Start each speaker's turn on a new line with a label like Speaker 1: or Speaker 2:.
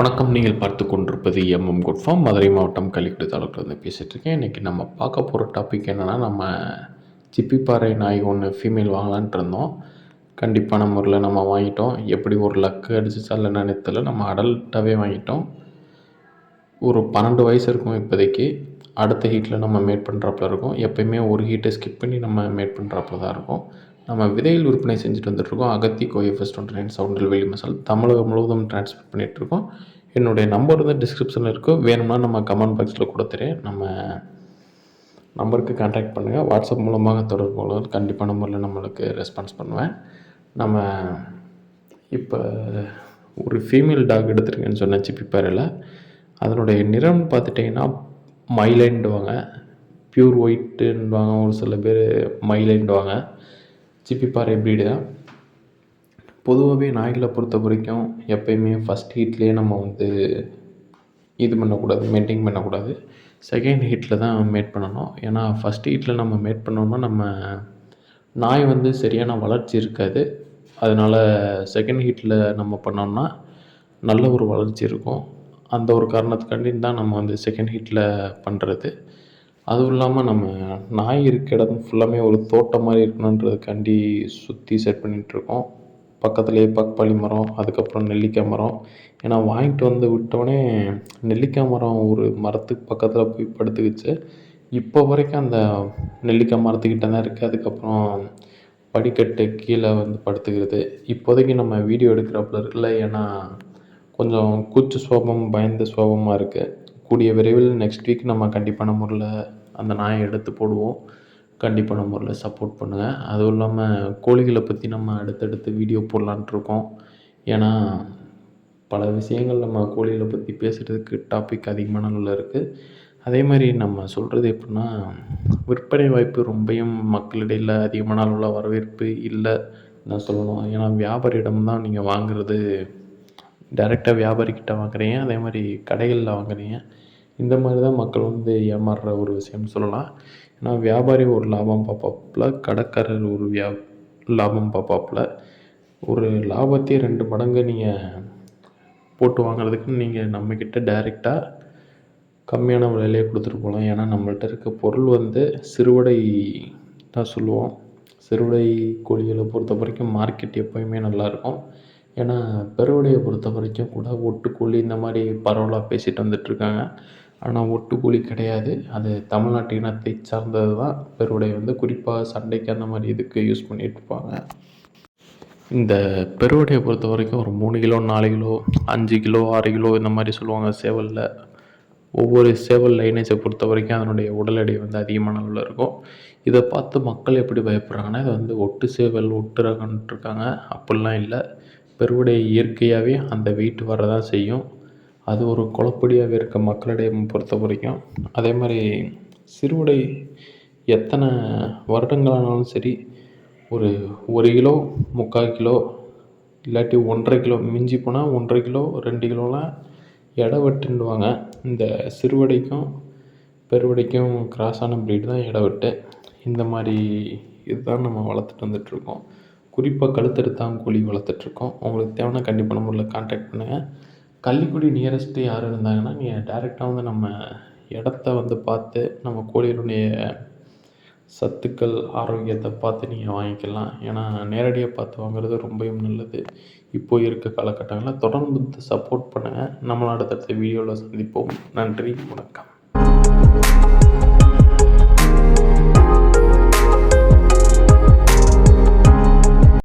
Speaker 1: வணக்கம். நீங்கள் பார்த்து கொண்டிருப்பது எம்எம் குட் ஃபார்ம் மதுரை மாவட்டம் கள்ளிக்குடி தாலுக்கிலேருந்து பேசிகிட்டு இருக்கேன். இன்றைக்கி நம்ம பார்க்க போகிற டாபிக் என்னென்னா நம்ம சிப்பிப்பாறை நாய் ஒன்று ஃபீமேல் வாங்கலான்ட்டு இருந்தோம். கண்டிப்பான முறையில் நம்ம வாங்கிட்டோம். எப்படி ஒரு லக்கு அடிச்சிச்சா இல்லை நினைத்துல நம்ம அடல்ட்டாகவே வாங்கிட்டோம். ஒரு பன்னெண்டு வயசு இருக்கும் இப்போதைக்கு. அடுத்த ஹீட்டில் நம்ம மேட் பண்ணுறாப்புல இருக்கும். எப்பயுமே ஒரு ஹீட்டை ஸ்கிப் பண்ணி நம்ம மேட் பண்ணுறாப்புல தான் இருக்கும். நம்ம விதையில் விற்பனை செஞ்சுட்டு வந்துட்டுருக்கோம் அகத்தி கோஎஃப்எஸ் டுவெண்ட்டி நைன் சவுண்டில் வெளி மசால் தமிழகம் முழுவதும் டிரான்ஸ்ஃபர் பண்ணிகிட்ருக்கோம் என்னுடைய நம்பர் வந்து டிஸ்கிரிப்ஷனில் இருக்கும் வேணும்னா நம்ம கமெண்ட் பாக்ஸில் கொடுத்துறேன் நம்ம நம்பருக்கு காண்டாக்ட் பண்ணுங்கள் வாட்ஸ்அப் மூலமாக தொடர்பு கொள்வது கண்டிப்பான முறையில் நம்மளுக்கு ரெஸ்பான்ஸ் பண்ணுவேன். நம்ம இப்போ ஒரு ஃபீமேல் டாக் எடுத்துருக்கேன்னு சொன்னேன் சிப்பிப்பாரில் அதனுடைய நிறம் பார்த்துட்டிங்கன்னா மயிலைண்டுவாங்க பியூர் ஒயிட்டுன்னுவாங்க ஒரு சில பேர் மயிலைண்டுவாங்க சிப்பிப்பாறை பிரீடு தான் பொதுவாகவே நாய்களை பொறுத்த வரைக்கும் எப்பயுமே ஃபஸ்ட் ஹீட்லேயே நம்ம வந்து இது பண்ணக்கூடாது மெயின்டைன் பண்ணக்கூடாது. செகண்ட் ஹீட்டில் தான் மேட் பண்ணணும். ஏன்னா ஃபஸ்ட் ஹீட்டில் நம்ம மேட் பண்ணோம்னா நம்ம நாய் வந்து சரியான வளர்ச்சி இருக்காது. அதனால் செகண்ட் ஹீட்டில் நம்ம பண்ணோம்னா நல்ல ஒரு வளர்ச்சி இருக்கும். அந்த ஒரு காரணத்துக்காண்டி தான் நம்ம வந்து செகண்ட் ஹீட்டில் பண்ணுறது அதுவும் இல்லாமல் நம்ம நாய் இருக்க இடம் ஃபுல்லாமே ஒரு தோட்டம் மாதிரி இருக்கணுன்றதுக்காண்டி சுற்றி செட் பண்ணிகிட்ருக்கோம் பக்கத்துலேயே பப்பாளி மரம் அதுக்கப்புறம் நெல்லிக்காய் மரம். ஏன்னா வாங்கிட்டு வந்து விட்டோடனே நெல்லிக்காய் மரம் ஒரு மரத்துக்கு பக்கத்தில் போய் படுத்துக்கிச்சு. இப்போ வரைக்கும் அந்த நெல்லிக்காய் மரத்துக்கிட்ட தான் இருக்குது அதுக்கப்புறம் படிக்கட்டு கீழே வந்து படுத்துக்கிறது. இப்போதைக்கு நம்ம வீடியோ எடுக்கிறப்பல இருக்குல்ல ஏன்னா கொஞ்சம் கூச்ச சோபம் பயந்த சோபமாக இருக்குது கூடிய விரைவில் நெக்ஸ்ட் வீக் நம்ம கண்டிப்பான முறையில் அந்த நாயை எடுத்து போடுவோம். கண்டிப்பான முறையில் சப்போர்ட் பண்ணுங்கள் அதுவும் இல்லாமல் கோழிகளை பற்றி நம்ம அடுத்தடுத்து வீடியோ போடலான்ட்டு இருக்கோம். ஏன்னா பல விஷயங்கள் நம்ம கோழிகளை பற்றி பேசுகிறதுக்கு டாபிக் அதிகமான அளவில் இருக்குது அதே மாதிரி நம்ம சொல்கிறது எப்படின்னா விற்பனை வாய்ப்பு ரொம்பையும் மக்களிடையில் அதிகமான அளவில் வரவேற்பு இல்லை நான் சொல்லணும். ஏன்னா வியாபாரியிடம் தான் நீங்கள் வாங்குறது. டைரெக்டாக வியாபாரிக்கிட்ட வாங்குறீங்க. அதே மாதிரி கடைகளில் வாங்குறீங்க. இந்த மாதிரி தான் மக்கள் வந்து ஏமாறுற ஒரு விஷயம்னு சொல்லலாம். ஏன்னா வியாபாரி ஒரு லாபம் பார்ப்பாப்புல கடைக்காரர் ஒரு வியா லாபம் பார்ப்பாப்புல. ஒரு லாபத்தையே ரெண்டு மடங்கு நீங்கள் போட்டு வாங்குறதுக்கு நீங்கள் நம்மக்கிட்ட டைரெக்டாக கம்மியான விலையிலே கொடுத்துட்டு போகலாம். ஏன்னா நம்மள்ட்ட இருக்க பொருள் வந்து சிறுவடை தான் சொல்லுவோம். சிறுவடை கோழிகளை பொறுத்த வரைக்கும் மார்க்கெட் எப்போயுமே நல்லாயிருக்கும் ஏன்னா பெருவடையை பொறுத்த வரைக்கும் கூட ஒட்டுக்கோழி இந்த மாதிரி பரவலாக பேசிட்டு வந்துட்டுருக்காங்க ஆனால் ஒட்டுக்கூலி கிடையாது. அது தமிழ்நாட்டு இனத்தை சார்ந்தது தான் பெருவடை வந்து குறிப்பாக சண்டைக்கு அந்த மாதிரி இதுக்கு யூஸ் பண்ணிகிட்ருப்பாங்க இந்த பெருவடையை பொறுத்த வரைக்கும் ஒரு மூணு கிலோ நாலு கிலோ அஞ்சு கிலோ ஆறு கிலோ இந்த மாதிரி சொல்லுவாங்க சேவலில். ஒவ்வொரு சேவல் லைனேஜை பொறுத்த வரைக்கும் அதனுடைய உடல் எடை வந்து அதிகமான அளவில் இருக்கும். இதை பார்த்து மக்கள் எப்படி பயப்படுறாங்கன்னா இது வந்து ஒட்டு சேவல் ஒட்டு ரகன்ட்டு இருக்காங்க. அப்படிலாம் இல்லை. பெருவுடைய இயற்கையாகவே அந்த வெயிட் வரதான் செய்யும். அது ஒரு குழப்படியாகவே இருக்க மக்களிடையே பொறுத்த வரைக்கும். அதே மாதிரி சிறுவிடை எத்தனை வருடங்களானாலும் சரி ஒரு ஒரு கிலோ முக்கால் கிலோ இல்லாட்டி ஒன்றரை கிலோ மிஞ்சி போனால் ஒன்றரை கிலோ ரெண்டு கிலோலாம் எடை வெட்டுன்னுவாங்க. இந்த சிறுவடைக்கும் பெருவடைக்கும் கிராஸான ப்ரீட் தான் எடை வெட்டு. இந்த மாதிரி இதுதான் நம்ம வளர்த்துட்டு வந்துட்டுருக்கோம். குறிப்பாக கழுத்தறுத்தாங்கோழி வளர்த்துட்ருக்கோம் உங்களுக்கு தேவைன்னா கண்டிப்பாக முறையில் காண்டாக்ட் பண்ணுங்கள் கள்ளிக்குடி நியரஸ்ட்டு யார் இருந்தாங்கன்னா நீங்கள் டேரெக்டாக வந்து நம்ம இடத்த வந்து பார்த்து நம்ம கோழியினுடைய சத்துக்கள் ஆரோக்கியத்தை பார்த்து நீங்கள் வாங்கிக்கலாம். ஏன்னா நேரடியாக பார்த்து வாங்குறது ரொம்பவும் நல்லது. இப்போது இருக்க காலகட்டங்களில் தொடர்ந்து சப்போர்ட் பண்ணுங்கள் நம்மளும் அடுத்தடுத்த வீடியோவில் சந்திப்போம். நன்றி வணக்கம்.